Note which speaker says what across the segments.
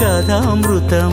Speaker 1: కథామృతం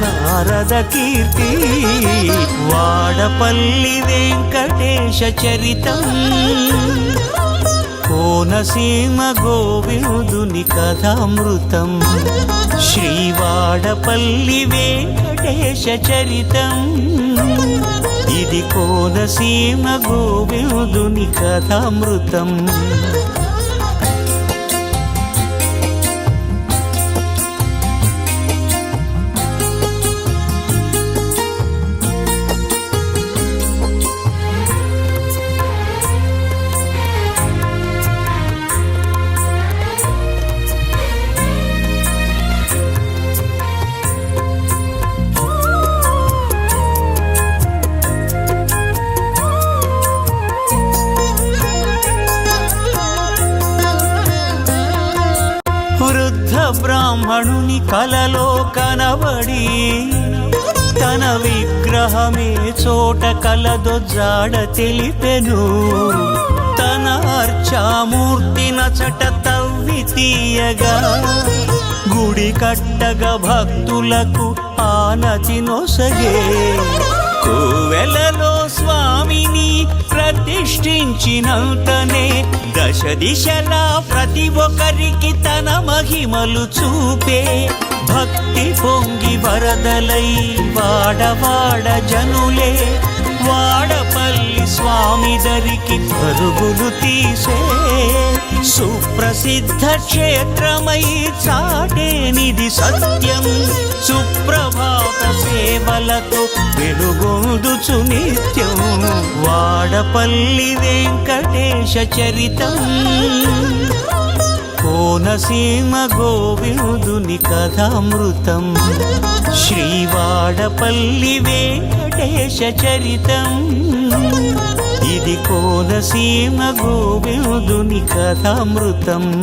Speaker 1: నారద కీర్తి వాడపల్లి వెంకటేశ చరితం. కోనసీమ గోవిందుని కథామృతం. శ్రీవాడపల్లి వెంకటేశ చరితం. ఇది కోనసీమ గోవిందుని కథామృతం. వృద్ధ బ్రాహ్మణుని కలలో కనబడి తన విగ్రహమే చోట కలదొజ్జాడ తెలిపెను. తన అర్చామూర్తి నచట తవ్వి తీయగా గుడి కట్టగా భక్తులకు ఆనతి నొసగే. కోవెలలో స్వామిని ప్రతిష్ఠించినంతనే దశ దిశలా ప్రతి ఒక్కరికి తన మహిమలు చూపే భక్తి పొంగి వరదలై వాడవాడ జనులే వాడపల్లి స్వామి దరికి పరుగులు తీసే సుప్రసిద్ధ క్షేత్రమై ఇది సత్యం. సుప్రభాత సేవలకు వెలుగొందుచు నిత్యం. వాడపల్లి వెంకటేశ చరితం. కోనసీమ గోవిందుని కథామృతం. శ్రీవాడపల్లి వెంకటేశ చరితం. ఇది కోనసీమ గోవిందుని కథామృతం.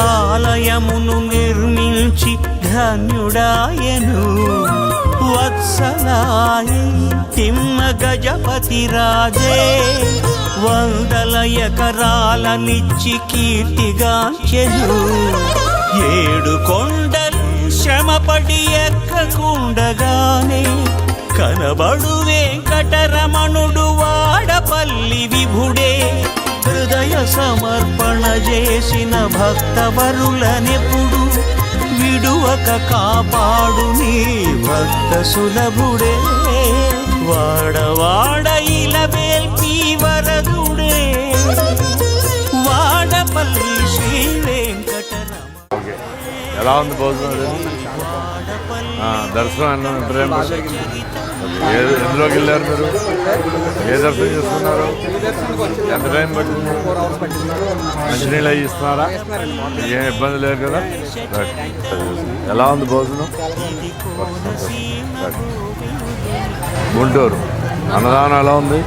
Speaker 1: ఆలయమును నిర్మించి ధన్యుడాయను. వత్సలాయ తిమ్మ గజపతి రాజే. వందల ఎకరాలనిచ్చి కీర్తిగాంచెను. ఏడు కొండలు శ్రమపడి ఎక్కకుండగానే కనబడు వెంకటరమణుడు వాడపల్లి విభుడే. హృదయ సమర్పణ చేసిన భక్తవరులనెప్పుడు విడువక కాపాడు నీ భక్త సులభుడే. వాడవాడ ఇలవేల్పి వరదుడే వాడపల్లి శ్రీ వెంకటరమణ.
Speaker 2: ఓకే ఎలా ఉంది భోజనం? దర్శనం ఎందులోకి వెళ్ళారు మీరు? ఏ దర్శనం చేస్తున్నారు ఎంత టైం పట్టింది? మంచినీళ్ళు అవి ఇస్తున్నారా? ఏం ఇబ్బంది లేదు కదా? ఎలా ఉంది భోజనం? గుంటూరు. అన్నదానం ఎలా ఉంది?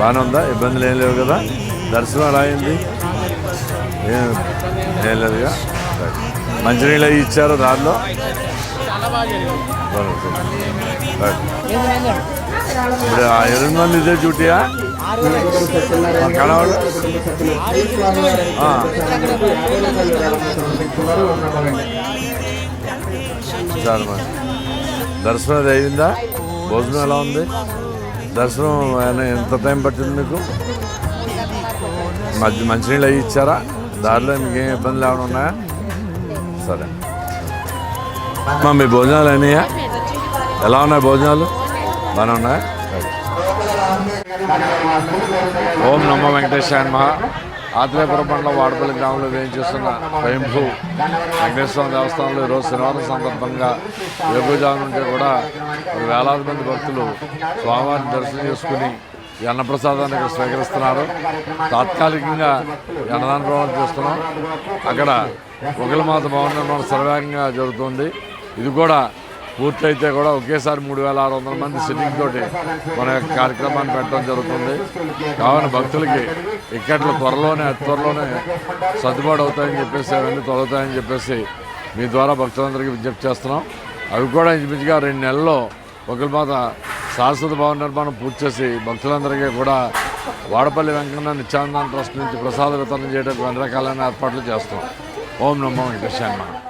Speaker 2: బాగానే ఉందా? ఇబ్బందులు ఏం లేవు కదా? దర్శనం ఎలా అయింది ఏం లేదుగా? మంచినీళ్ళు అవి ఇచ్చారు దారిలో? ఇప్పుడు ఆ ఎనిమిది మంది ఇదే డ్యూటీయా? కనవాడు చాలా మరి. దర్శనం అది అయిందా? భోజనం ఎలా ఉంది? దర్శనం ఏమైనా ఎంత టైం పట్టింది మీకు? మధ్య మంచినీళ్ళు అవి ఇచ్చారా? దారిలో మీకు ఏం ఇబ్బందులు లేకుండా ఉన్నాయా? సరే. మా మీ భోజనాలు అయినాయా? ఎలా ఉన్నాయి భోజనాలు? బాగా ఉన్నాయా? ఓం నమ వెంకటేశాయ మహా ఆత్రేయపురం మండలం వాడపల్లి గ్రామంలో వేయించేస్తున్న స్వయంభూ వెంకటేశ్వర దేవస్థానంలో ఈరోజు శనివారం సందర్భంగా వేగుజాము నుండి కూడా వేలాది మంది భక్తులు స్వామివారిని దర్శనం చేసుకుని ఈ అన్నప్రసాదాన్ని ఇక్కడ స్వీకరిస్తున్నారు. తాత్కాలికంగా అన్నదాన ప్రమాణం చేస్తున్నాం. అక్కడ ఒకలమాత భవన నిర్మాణం సర్వేగంగా జరుగుతుంది. ఇది కూడా పూర్తయితే కూడా ఒకేసారి మూడు వేల ఆరు వందల మంది సిట్టింగ్ తోటి మన యొక్క కార్యక్రమాన్ని పెట్టడం జరుగుతుంది. కావున భక్తులకి ఇక్కట్లు త్వరలోనే త్వరలోనే సర్దుబాటు అవుతాయని చెప్పేసి అవన్నీ తొలగుతాయని చెప్పేసి మీ ద్వారా భక్తులందరికీ విజ్ఞప్తి చేస్తున్నాం. అవి కూడా ఇంచుమించుగా రెండు నెలల్లో ఒకరిమాత శాశ్వత భవన నిర్మాణం పూర్తి చేసి భక్తులందరికీ కూడా వాడపల్లి వెంకన్న నిత్యానంద ట్రస్ట్ నుంచి ప్రసాద వితరణ చేయడానికి అన్ని రకాలైన ఏర్పాట్లు చేస్తాం ఓం నమో వెంకటేశాయ నమః.